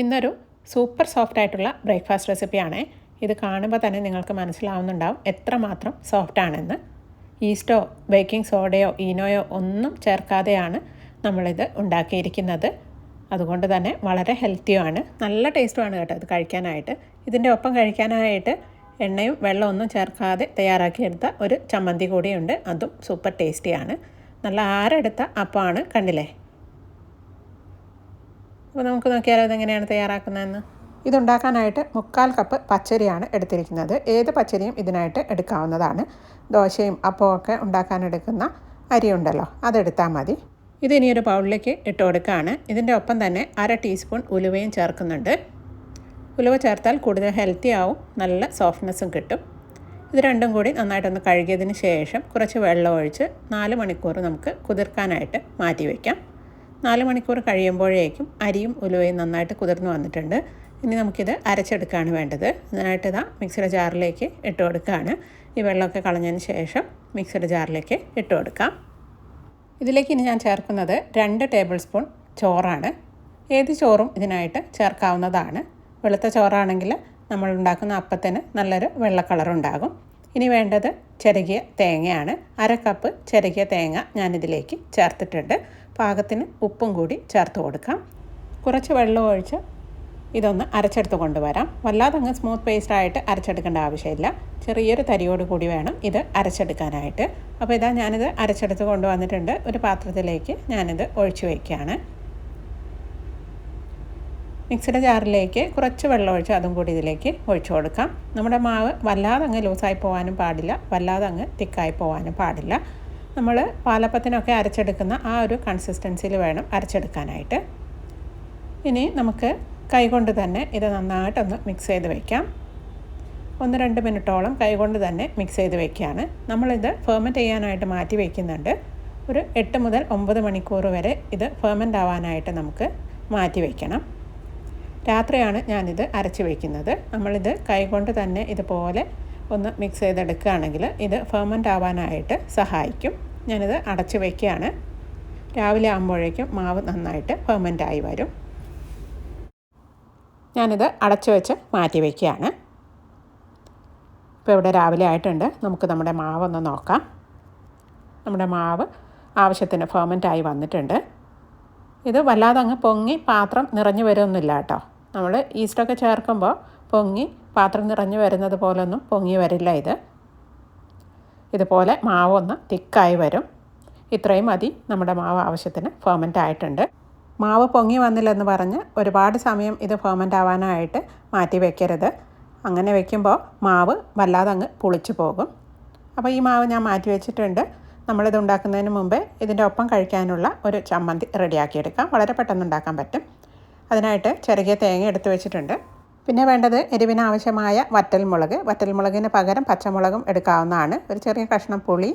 ഇന്നൊരു super soft ആയിട്ടുള്ള breakfast റെസിപ്പിയാണ്. ഇത് കാണുമ്പോൾ തന്നെ നിങ്ങൾക്ക് മനസ്സിലാവുന്നുണ്ടാവും എത്രമാത്രം സോഫ്റ്റ് ആണെന്ന്. ഈസ്റ്റോ ബേക്കിംഗ് സോഡയോ ഈനോയോ ഒന്നും ചേർക്കാതെയാണ് നമ്മളിത് ഉണ്ടാക്കിയിരിക്കുന്നത്. അതുകൊണ്ട് തന്നെ വളരെ ഹെൽത്തിയുമാണ്. നല്ല ടേസ്റ്റുമാണ് കേട്ടോ ഇത് കഴിക്കാനായിട്ട്. ഇതിന്റെ ഒപ്പം കഴിക്കാനായിട്ട് എണ്ണയും വെള്ളവും ഒന്നും ചേർക്കാതെ തയ്യാറാക്കിയെടുത്ത ഒരു ചമ്മന്തി കൂടിയുണ്ട്. അതും സൂപ്പർ ടേസ്റ്റിയാണ്. നല്ല ആരെടുത്ത അപ്പമാണ് കണ്ടില്ലേ? അപ്പോൾ നമുക്ക് നോക്കിയാലോ ഇതെങ്ങനെയാണ് തയ്യാറാക്കുന്നതെന്ന്? ഇതുണ്ടാക്കാനായിട്ട് മുക്കാൽ കപ്പ് പച്ചരിയാണ് എടുത്തിരിക്കുന്നത്. ഏത് പച്ചരിയും ഇതിനായിട്ട് എടുക്കാവുന്നതാണ്. ദോശയും അപ്പവും ഒക്കെ ഉണ്ടാക്കാനെടുക്കുന്ന അരിയുണ്ടല്ലോ അതെടുത്താൽ മതി. ഇത് ഇനിയൊരു പൗളിലേക്ക് ഇട്ട് കൊടുക്കുകയാണ്. ഇതിന്റെ ഒപ്പം തന്നെ അര ടീസ്പൂൺ ഉലുവയും ചേർക്കുന്നുണ്ട്. ഉലുവ ചേർത്താൽ കൂടുതൽ ഹെൽത്തി ആവും നല്ല സോഫ്റ്റ്നെസ്സും കിട്ടും. ഇത് രണ്ടും കൂടി നന്നായിട്ടൊന്ന് കഴുകിയതിന് ശേഷം കുറച്ച് വെള്ളം ഒഴിച്ച് നാല് മണിക്കൂർ നമുക്ക് കുതിർക്കാനായിട്ട് മാറ്റി വയ്ക്കാം. നാല് മണിക്കൂർ കഴിയുമ്പോഴേക്കും അരിയും ഉലുവയും നന്നായിട്ട് കുതിർന്ന് വന്നിട്ടുണ്ട്. ഇനി നമുക്കിത് അരച്ചെടുക്കുകയാണ് വേണ്ടത്. അതിനായിട്ട് ഇതാ മിക്സിയുടെ ജാറിലേക്ക് ഇട്ട് കൊടുക്കുകയാണ് ഈ വെള്ളമൊക്കെ കളഞ്ഞതിന് ശേഷം മിക്സിയുടെ ജാറിലേക്ക് ഇട്ട് കൊടുക്കാം. ഇതിലേക്ക് ഇനി ഞാൻ ചേർക്കുന്നത് രണ്ട് ടേബിൾ സ്പൂൺ ചോറാണ്. ഏത് ചോറും ഇതിനായിട്ട് ചേർക്കാവുന്നതാണ്. വെളുത്ത ചോറാണെങ്കിൽ നമ്മൾ ഉണ്ടാക്കുന്ന അപ്പത്തിന് നല്ലൊരു വെള്ള കളറുണ്ടാകും ഇനി വേണ്ടത് ചെറുകിയ തേങ്ങയാണ്. അര കപ്പ് ചെറുകിയ തേങ്ങ ഞാനിതിലേക്ക് ചേർത്തിട്ടുണ്ട്. പാകത്തിന് ഉപ്പും കൂടി ചേർത്ത് കൊടുക്കാം. കുറച്ച് വെള്ളം ഒഴിച്ച് ഇതൊന്ന് അരച്ചെടുത്ത് കൊണ്ടുവരാം. വല്ലാതെ അങ്ങ് സ്മൂത്ത് പേസ്റ്റ് ആയിട്ട് അരച്ചെടുക്കേണ്ട ആവശ്യമില്ല. ചെറിയൊരു തരിയോട് കൂടി വേണം ഇത് അരച്ചെടുക്കാനായിട്ട്. അപ്പോൾ ഇതാ ഞാനിത് അരച്ചെടുത്ത് കൊണ്ടുവന്നിട്ടുണ്ട്. ഒരു പാത്രത്തിലേക്ക് ഞാനിത് ഒഴിച്ചു വയ്ക്കുകയാണ്. മിക്സിയുടെ ജാറിലേക്ക് കുറച്ച് വെള്ളം ഒഴിച്ച് അതും കൂടി ഇതിലേക്ക് ഒഴിച്ചു കൊടുക്കാം. നമ്മുടെ മാവ് വല്ലാതെ അങ്ങ് ലൂസായി പോകാനും പാടില്ല. വല്ലാതെ അങ്ങ് തിക്കായി പോകാനും പാടില്ല. നമ്മൾ പാലപ്പത്തിനൊക്കെ അരച്ചെടുക്കുന്ന ആ ഒരു കൺസിസ്റ്റൻസിയിൽ വേണം അരച്ചെടുക്കാനായിട്ട്. ഇനി നമുക്ക് കൈകൊണ്ട് തന്നെ ഇത് നന്നായിട്ടൊന്ന് മിക്സ് ചെയ്ത് വയ്ക്കാം ഒന്ന് രണ്ട് മിനിറ്റോളം കൈകൊണ്ട് തന്നെ മിക്സ് ചെയ്ത് വയ്ക്കുകയാണ് നമ്മളിത് ഫെർമെന്റ് ചെയ്യാനായിട്ട് മാറ്റി വയ്ക്കുന്നുണ്ട് ഒരു എട്ട് മുതൽ ഒമ്പത് മണിക്കൂർ വരെ ഇത് ഫെർമെന്റ് ആവാനായിട്ട് നമുക്ക് മാറ്റി വയ്ക്കണം രാത്രിയാണ് ഞാനിത് അരച്ച് വയ്ക്കുന്നത് നമ്മളിത് കൈകൊണ്ട് തന്നെ ഇതുപോലെ ഒന്ന് മിക്സ് ചെയ്തെടുക്കുകയാണെങ്കിൽ ഇത് ഫെർമെന്റ് ആവാനായിട്ട് സഹായിക്കും. ഞാനിത് അടച്ച് വയ്ക്കുകയാണ് രാവിലെ ആകുമ്പോഴേക്കും മാവ് നന്നായിട്ട് ഫെർമെന്റ് ആയി വരും. ഞാനിത് അടച്ചു വെച്ച് മാറ്റി വയ്ക്കുകയാണ് ഇപ്പോൾ ഇവിടെ രാവിലെ ആയിട്ടുണ്ട്. നമുക്ക് നമ്മുടെ മാവൊന്ന് നോക്കാം. നമ്മുടെ മാവ് ആവശ്യത്തിന് ഫെർമെന്റ് ആയി വന്നിട്ടുണ്ട്. ഇത് വല്ലാതെ അങ്ങ് പൊങ്ങി പാത്രം നിറഞ്ഞു വരുമൊന്നുമില്ല കേട്ടോ. നമ്മൾ ഈസ്റ്റൊക്കെ ചേർക്കുമ്പോൾ പൊങ്ങി പാത്രം നിറഞ്ഞു വരുന്നത് പോലൊന്നും പൊങ്ങി വരില്ല ഇത്. ഇതുപോലെ മാവൊന്ന് തിക്കായി വരും. ഇത്രയും മതി നമ്മുടെ മാവ് ആവശ്യത്തിന് ഫെർമെന്റ് ആയിട്ടുണ്ട്. മാവ് പൊങ്ങി വന്നില്ലെന്ന് പറഞ്ഞ് ഒരുപാട് സമയം ഇത് ഫെർമെന്റ് ആവാനായിട്ട് മാറ്റി വെക്കരുത്. അങ്ങനെ വെക്കുമ്പോൾ മാവ് വല്ലാതെ അങ്ങ് പുളിച്ചു പോകും. അപ്പോൾ ഈ മാവ് ഞാൻ മാറ്റി വെച്ചിട്ടുണ്ട്. നമ്മളിത് ഉണ്ടാക്കുന്നതിന് മുമ്പേ ഇതിന്റെ ഒപ്പം കഴിക്കാനുള്ള ഒരു ചമ്മന്തി റെഡിയാക്കിയെടുക്കാം. വളരെ പെട്ടെന്ന് ഉണ്ടാക്കാൻ പറ്റും. അതിനായിട്ട് ചെറിയ തേങ്ങ എടുത്തു വെച്ചിട്ടുണ്ട്. പിന്നെ വേണ്ടത് എരിവിന് ആവശ്യമായ വറ്റൽമുളക്. വറ്റൽമുളകിന് പകരം പച്ചമുളകും എടുക്കാവുന്നതാണ്. ഒരു ചെറിയ കഷ്ണം പുളി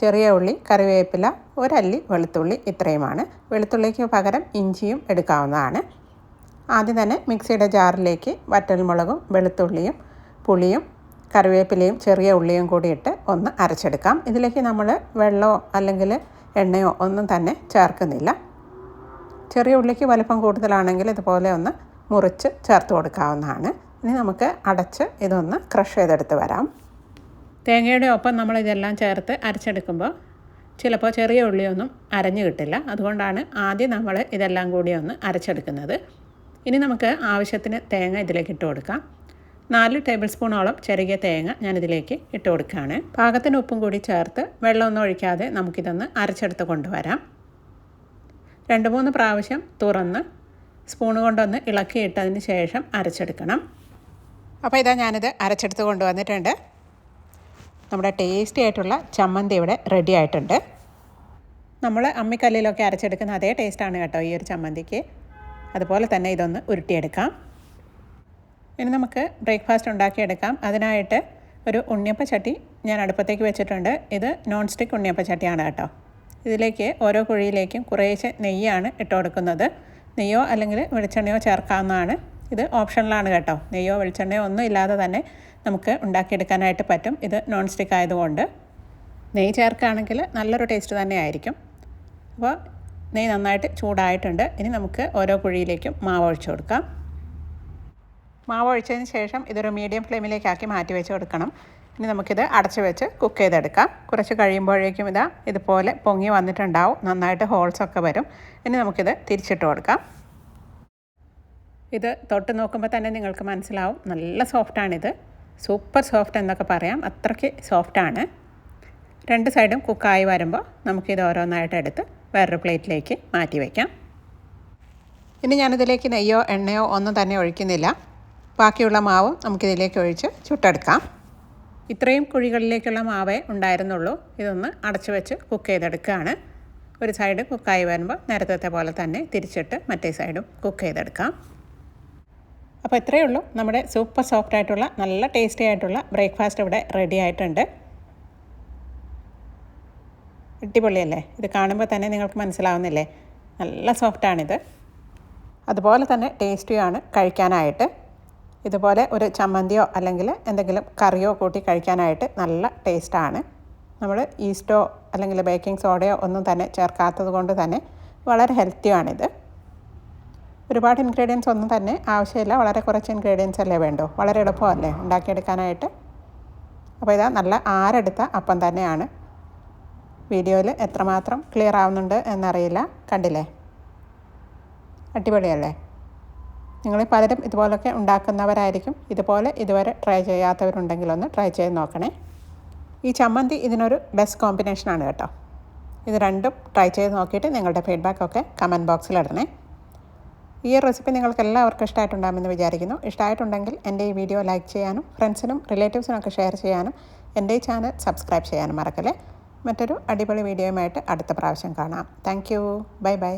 ചെറിയ ഉള്ളി കറിവേപ്പില ഒരല്ലി വെളുത്തുള്ളി ഇത്രയുമാണ്. വെളുത്തുള്ളിക്ക് പകരം ഇഞ്ചിയും എടുക്കാവുന്നതാണ്. ആദ്യം തന്നെ മിക്സിയുടെ ജാറിലേക്ക് വറ്റൽമുളകും വെളുത്തുള്ളിയും പുളിയും കറിവേപ്പിലയും ചെറിയ ഉള്ളിയും കൂടി ഇട്ട് ഒന്ന് അരച്ചെടുക്കാം. ഇതിലേക്ക് നമ്മൾ വെള്ളമോ അല്ലെങ്കിൽ എണ്ണയോ ഒന്നും തന്നെ ചേർക്കുന്നില്ല. ചെറിയ ഉള്ളിക്ക് വലിപ്പം കൂടുതലാണെങ്കിൽ ഇതുപോലെ ഒന്ന് മുറിച്ച് ചേർത്ത് കൊടുക്കാവുന്നതാണ്. ഇനി നമുക്ക് അടച്ച് ഇതൊന്ന് ക്രഷ് ചെയ്തെടുത്ത് വരാം. തേങ്ങയുടെ ഒപ്പം നമ്മൾ ഇതെല്ലാം ചേർത്ത് അരച്ചെടുക്കുമ്പോൾ ചിലപ്പോൾ ചെറിയ ഉള്ളിയൊന്നും അരഞ്ഞു കിട്ടില്ല. അതുകൊണ്ടാണ് ആദ്യം നമ്മൾ ഇതെല്ലാം കൂടി ഒന്ന് അരച്ചെടുക്കുന്നത്. ഇനി നമുക്ക് ആവശ്യത്തിന് തേങ്ങ ഇതിലേക്ക് ഇട്ട് കൊടുക്കാം. നാല് ടേബിൾ സ്പൂണോളം ചെറിയ തേങ്ങ ഞാനിതിലേക്ക് ഇട്ട് കൊടുക്കുകയാണ്. പാകത്തിന് ഉപ്പും കൂടി ചേർത്ത് വെള്ളമൊന്നും ഒഴിക്കാതെ നമുക്കിതൊന്ന് അരച്ചെടുത്ത് കൊണ്ടുവരാം. രണ്ട് മൂന്ന് പ്രാവശ്യം തുറന്ന് സ്പൂൺ കൊണ്ടൊന്ന് ഇളക്കിയിട്ടതിന് ശേഷം അരച്ചെടുക്കണം. അപ്പോൾ ഇതാ ഞാനിത് അരച്ചെടുത്ത് കൊണ്ടുവന്നിട്ടുണ്ട്. നമ്മുടെ ടേസ്റ്റി ആയിട്ടുള്ള ചമ്മന്തി ഇവിടെ റെഡി ആയിട്ടുണ്ട്. നമ്മൾ അമ്മിക്കല്ലിലൊക്കെ അരച്ചെടുക്കുന്ന അതേ ടേസ്റ്റാണ് കേട്ടോ ഈ ഒരു ചമ്മന്തിക്ക്. അതുപോലെ തന്നെ ഇതൊന്ന് ഉരുട്ടിയെടുക്കാം. ഇനി നമുക്ക് ബ്രേക്ക്ഫാസ്റ്റ് ഉണ്ടാക്കിയെടുക്കാം. അതിനായിട്ട് ഒരു ഉണ്ണിയപ്പ ചട്ടി ഞാൻ അടുപ്പത്തേക്ക് വെച്ചിട്ടുണ്ട്. ഇത് നോൺ സ്റ്റിക്ക് ഉണ്ണിയപ്പ ചട്ടിയാണ് കേട്ടോ. ഇതിലേക്ക് ഓരോ കുഴിയിലേക്കും കുറേശ്ശെ നെയ്യാണ് ഇട്ട് കൊടുക്കുന്നത്. നെയ്യോ അല്ലെങ്കിൽ വെളിച്ചെണ്ണയോ ചേർക്കാവുന്നതാണ്. ഇത് ഓപ്ഷണലാണ് കേട്ടോ. നെയ്യോ വെളിച്ചെണ്ണയോ ഒന്നും ഇല്ലാതെ തന്നെ നമുക്ക് ഉണ്ടാക്കിയെടുക്കാനായിട്ട് പറ്റും. ഇത് നോൺ സ്റ്റിക്ക് ആയതുകൊണ്ട്. നെയ്യ് ചേർക്കുകയാണെങ്കിൽ നല്ലൊരു ടേസ്റ്റ് തന്നെ ആയിരിക്കും. അപ്പോൾ നെയ്യ് നന്നായിട്ട് ചൂടായിട്ടുണ്ട്. ഇനി നമുക്ക് ഓരോ കുഴിയിലേക്കും മാവ് ഒഴിച്ചു കൊടുക്കാം. മാവ് ഒഴിച്ചതിന് ശേഷം ഇതൊരു മീഡിയം ഫ്ലെയിമിലേക്കാക്കി മാറ്റി വെച്ച് കൊടുക്കണം. ഇനി നമുക്കിത് അടച്ച് വെച്ച് കുക്ക് ചെയ്തെടുക്കാം. കുറച്ച് കഴിയുമ്പോഴേക്കും ഇതാ ഇതുപോലെ പൊങ്ങി വന്നിട്ടുണ്ടാവും. നന്നായിട്ട് ഹോൾസ് ഒക്കെ വരും. ഇനി നമുക്കിത് തിരിച്ചിട്ട് കൊടുക്കാം. ഇത് തൊട്ട് നോക്കുമ്പോൾ തന്നെ നിങ്ങൾക്ക് മനസ്സിലാവും. നല്ല സോഫ്റ്റാണിത് സൂപ്പർ സോഫ്റ്റ് എന്നൊക്കെ പറയാം. അത്രയ്ക്ക് സോഫ്റ്റാണ് രണ്ട് സൈഡും കുക്കായി വരുമ്പോൾ നമുക്കിത് ഓരോന്നായിട്ട് എടുത്ത് വേറൊരു പ്ലേറ്റിലേക്ക് മാറ്റി വയ്ക്കാം ഇനി ഞാനിതിലേക്ക് നെയ്യോ എണ്ണയോ ഒന്നും തന്നെ ഒഴിക്കുന്നില്ല. ബാക്കിയുള്ള മാവും നമുക്കിതിലേക്ക് ഒഴിച്ച് ചുട്ടെടുക്കാം. ഇത്രയും കുഴികളിലേക്കുള്ള മാവേ ഉണ്ടായിരുന്നുള്ളൂ. ഇതൊന്ന് അടച്ചു വെച്ച് കുക്ക് ചെയ്തെടുക്കുകയാണ്. ഒരു സൈഡ് കുക്കായി വരുമ്പോൾ നേരത്തെ പോലെ തന്നെ തിരിച്ചിട്ട് മറ്റേ സൈഡും കുക്ക് ചെയ്തെടുക്കാം. അപ്പോൾ ഇത്രയേ ഉള്ളൂ. നമ്മുടെ സൂപ്പർ സോഫ്റ്റ് ആയിട്ടുള്ള നല്ല ടേസ്റ്റി ആയിട്ടുള്ള ബ്രേക്ക്ഫാസ്റ്റ് ഇവിടെ റെഡി ആയിട്ടുണ്ട്. അടിപൊളിയല്ലേ? ഇത് കാണുമ്പോൾ തന്നെ നിങ്ങൾക്ക് മനസ്സിലാവുന്നില്ലേ? നല്ല സോഫ്റ്റാണിത്. അതുപോലെ തന്നെ ടേസ്റ്റിയാണ് കഴിക്കാനായിട്ട്. ഇതുപോലെ ഒരു ചമ്മന്തിയോ അല്ലെങ്കിൽ എന്തെങ്കിലും കറിയോ കൂട്ടി കഴിക്കാനായിട്ട് നല്ല ടേസ്റ്റാണ്. നമ്മൾ ഈസ്റ്റോ അല്ലെങ്കിൽ ബേക്കിംഗ് സോഡയോ ഒന്നും തന്നെ ചേർക്കാത്തത് കൊണ്ട് തന്നെ വളരെ ഹെൽത്തിയാണിത്. ഒരുപാട് ഇൻഗ്രീഡിയൻസ് ഒന്നും തന്നെ ആവശ്യമില്ല. വളരെ കുറച്ച് ഇൻഗ്രീഡിയൻസ് അല്ലേ വേണ്ടോ? വളരെ എളുപ്പമല്ലേ ഉണ്ടാക്കിയെടുക്കാനായിട്ട്? അപ്പോൾ ഇതാ നല്ല ആരെടുത്ത അപ്പം തന്നെയാണ്. വീഡിയോയിൽ എത്രമാത്രം ക്ലിയർ ആവുന്നുണ്ട് എന്നറിയില്ല. കണ്ടില്ലേ? അടിപൊളിയല്ലേ? നിങ്ങൾ പലരും ഇതുപോലൊക്കെ ഉണ്ടാക്കുന്നവരായിരിക്കും. ഇതുപോലെ ഇതുവരെ ട്രൈ ചെയ്യാത്തവരുണ്ടെങ്കിൽ ഒന്ന് ട്രൈ ചെയ്ത് നോക്കണേ. ഈ ചമ്മന്തി ഇതിനൊരു ബെസ്റ്റ് കോമ്പിനേഷനാണ് കേട്ടോ. ഇത് രണ്ടും ട്രൈ ചെയ്ത് നോക്കിയിട്ട് നിങ്ങളുടെ ഫീഡ്ബാക്കൊക്കെ കമന്റ് ബോക്സിൽ ഇടണേ. ഈ റെസിപ്പി നിങ്ങൾക്ക് എല്ലാവർക്കും ഇഷ്ടമായിട്ടുണ്ടാകുമെന്ന് വിചാരിക്കുന്നു. ഇഷ്ടമായിട്ടുണ്ടെങ്കിൽ എന്റെ ഈ വീഡിയോ ലൈക്ക് ചെയ്യാനും ഫ്രണ്ട്സിനും റിലേറ്റീവ്സിനൊക്കെ ഷെയർ ചെയ്യാനും എന്റെ ഈ ചാനൽ സബ്സ്ക്രൈബ് ചെയ്യാനും മറക്കല്ലേ. മറ്റൊരു അടിപൊളി വീഡിയോയുമായിട്ട് അടുത്ത പ്രാവശ്യം കാണാം. Thank you bye bye